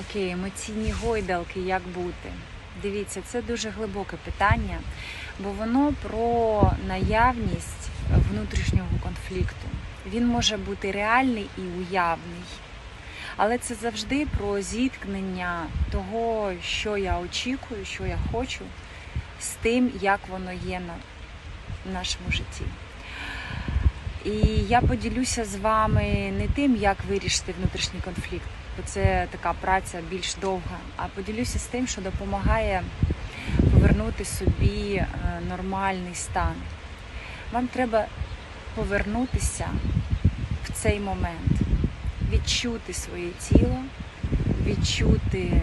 Окей, емоційні гойдалки, як бути? Дивіться, це дуже глибоке питання, бо воно про наявність внутрішнього конфлікту. Він може бути реальний і уявний. Але це завжди про зіткнення того, що я очікую, що я хочу, з тим, як воно є на нашому житті. І я поділюся з вами не тим, як вирішити внутрішній конфлікт, бо це така праця більш довга, а поділюся з тим, що допомагає повернути собі е, нормальний стан. Вам треба повернутися в цей момент, відчути своє тіло, відчути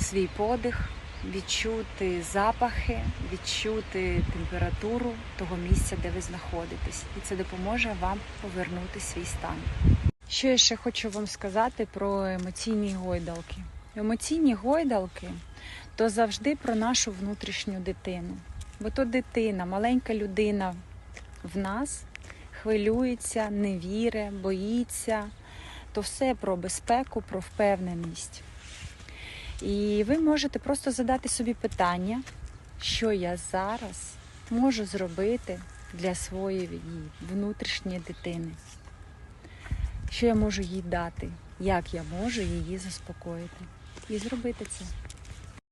свій подих, відчути запахи, відчути температуру того місця, де ви знаходитесь. І це допоможе вам повернути свій стан. Що я ще хочу вам сказати про емоційні гойдалки? Емоційні гойдалки то завжди про нашу внутрішню дитину. Бо то дитина, маленька людина в нас хвилюється, не вірить, боїться. То все про безпеку, про впевненість. І ви можете просто задати собі питання, що я зараз можу зробити для своєї внутрішньої дитини. Що я можу їй дати, як я можу її заспокоїти. І зробити це.